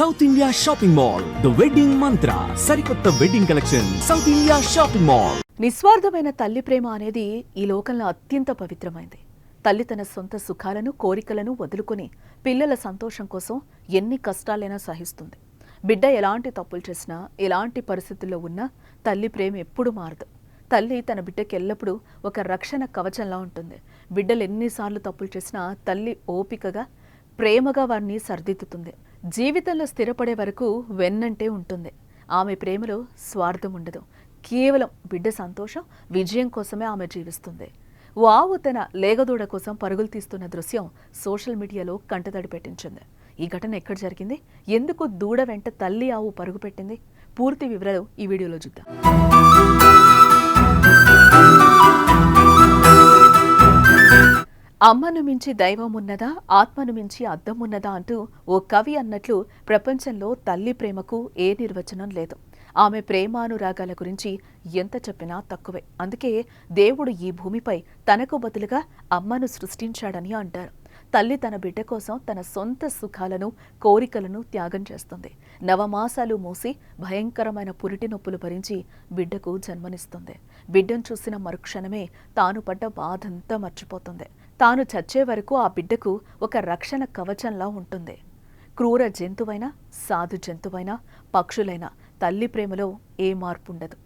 South India shopping mall the wedding Mantra సరికొత్త wedding collection South India shopping mall నిస్వార్థమైన తల్లి ప్రేమ అనేది ఈ లోకంలో అత్యంత పవిత్రమైంది. తల్లి తన సొంత సుఖాలను కోరికలను వదులుకొని పిల్లల సంతోషం కోసం ఎన్ని కష్టాలైనా సహిస్తుంది. బిడ్డ ఎలాంటి తప్పులు చేసినా ఎలాంటి పరిస్థితుల్లో ఉన్నా తల్లి ప్రేమ ఎప్పుడు మారదు. తల్లి తన బిడ్డకి ఎల్లప్పుడూ ఒక రక్షణ కవచంలా ఉంటుంది. బిడ్డలు ఎన్నిసార్లు తప్పులు చేసినా తల్లి ఓపికగా ప్రేమగా వారిని సర్దిద్దుతుంది. జీవితంలో స్థిరపడే వరకు వెన్నంటే ఉంటుంది. ఆమె ప్రేమలో స్వార్థం ఉండదు. కేవలం బిడ్డ సంతోషం విజయం కోసమే ఆమె జీవిస్తుంది. వావు తన లేగదూడ కోసం పరుగులు తీస్తున్న దృశ్యం సోషల్ మీడియాలో కంటతడి పెట్టించింది. ఈ ఘటన ఎక్కడ జరిగింది? ఎందుకు దూడ వెంట తల్లి ఆవు పరుగు పెట్టింది? పూర్తి వివరాలు ఈ వీడియోలో చూద్దాం. అమ్మను మించి దైవం ఉన్నదా ఆత్మను మించి అద్దం ఉన్నదా అంటూ ఓ కవి అన్నట్లు ప్రపంచంలో తల్లి ప్రేమకు ఏ నిర్వచనం లేదు. ఆమె ప్రేమానురాగాల గురించి ఎంత చెప్పినా తక్కువే. అందుకే దేవుడు ఈ భూమిపై తనకు బదులుగా అమ్మను సృష్టించాడని అంటారు. తల్లి తన బిడ్డ కోసం తన సొంత సుఖాలను కోరికలను త్యాగం చేస్తుంది. నవమాసాలు మోసి భయంకరమైన పురిటి నొప్పులు భరించి బిడ్డకు జన్మనిస్తుంది. బిడ్డను చూసిన మరుక్షణమే తాను పడ్డ బాధంతా మర్చిపోతుంది. తాను చచ్చే వరకు ఆ బిడ్డకు ఒక రక్షణ కవచంలా ఉంటుంది. క్రూర జంతువైనా సాధు జంతువైనా పక్షులైనా తల్లి ప్రేమలో ఏ మార్పు ఉండదు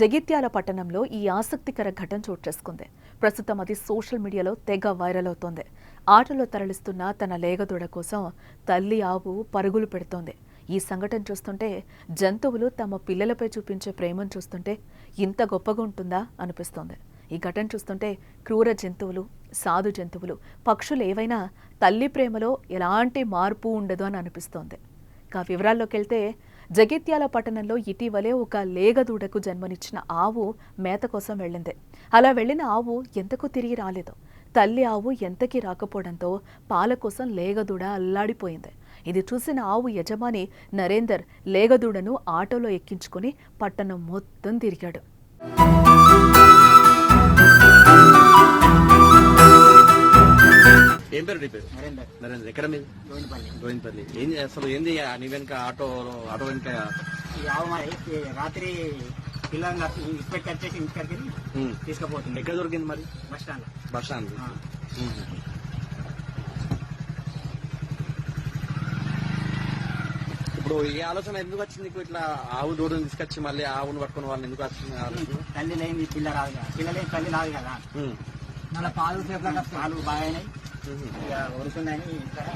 జగిత్యాల పట్టణంలో ఈ ఆసక్తికర ఘటన చోటు చేసుకుంది. ప్రస్తుతం అది సోషల్ మీడియాలో తెగ వైరల్ అవుతోంది. ఆటలో తరలిస్తున్న తన లేగదూడ కోసం తల్లి ఆవు పరుగులు పెడుతోంది. ఈ సంఘటన చూస్తుంటే జంతువులు తమ పిల్లలపై చూపించే ప్రేమను చూస్తుంటే ఇంత గొప్పగా ఉంటుందా అనిపిస్తోంది. ఈ ఘటన చూస్తుంటే క్రూర జంతువులు సాధు జంతువులు పక్షులు ఏవైనా తల్లి ప్రేమలో ఎలాంటి మార్పు ఉండదు అని అనిపిస్తోంది. కా వివరాల్లోకి వెళ్తే జగిత్యాల పట్టణంలో ఇటీవలే ఒక లేగదూడకు జన్మనిచ్చిన ఆవు మేత కోసం వెళ్ళింది. అలా వెళ్ళిన ఆవు ఎంతకు తిరిగి రాలేదు? తల్లి ఆవు ఎంతకి రాకపోవడంతో పాల కోసం లేగదూడ అల్లాడిపోయింది. ఇది చూసిన ఆవు యజమాని నరేందర్ లేగదూడను ఆటోలో ఎక్కించుకొని పట్టణం మొత్తం తిరిగాడు. ఏం పేరు నీ పేరు? నరేందర్. నరేంద్ర ఎక్కడ మీది? గోవిందపల్లి. ఏం అసలు ఏంది? నీ వెనక ఆటో ఆటో వెనక రాత్రి పిల్లల్ని ఇన్స్పెక్ట్ వచ్చేసి ఇంటికి ఉమ్. తీసుకుపోతుంది. ఎక్కడ దొరికింది మరి? Bus stand bus stand. ఇప్పుడు ఈ ఆలోచన ఎందుకు వచ్చింది? నీకు ఇట్లా ఆవు దూడని తీసుకొచ్చి మళ్ళీ ఆవును పట్టుకుని వాళ్ళని ఎందుకు వచ్చింది ఆలోచన తల్లి లేని పిల్ల రాదు కదా. పిల్ల లేని తల్లి రాదు కదా. మళ్ళీ పాలు పాలు బాగా అయినాయి ఉమ్. ఇక ఉరుకున్నాయని ఇక్కడ.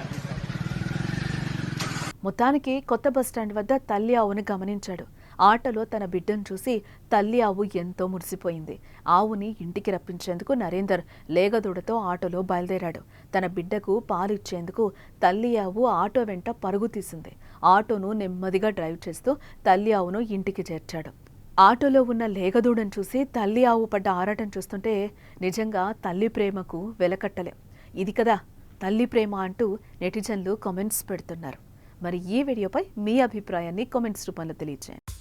మొత్తానికి కొత్త బస్టాండ్ వద్ద తల్లి ఆవును గమనించాడు. ఆటలో తన బిడ్డను చూసి తల్లి ఆవు ఎంతో మురిసిపోయింది. ఆవుని ఇంటికి రప్పించేందుకు నరేందర్ లేగదూడతో ఆటోలో బయలుదేరాడు. తన బిడ్డకు పాలిచ్చేందుకు తల్లి ఆవు ఆటో వెంట పరుగు తీసింది. ఆటోను నెమ్మదిగా డ్రైవ్ చేస్తూ తల్లి ఆవును ఇంటికి చేర్చాడు. ఆటోలో ఉన్న లేగదూడను చూసి తల్లి ఆవు పడ్డ ఆరాటం చూస్తుంటే నిజంగా తల్లి ప్రేమకు వెలకట్టలేం. ఇది కదా తల్లి ప్రేమ అంటూ నెటిజన్లు కామెంట్స్ పెడుతున్నారు. మరి ఈ వీడియోపై మీ అభిప్రాయాన్ని కామెంట్స్ రూపంలో తెలియజేయండి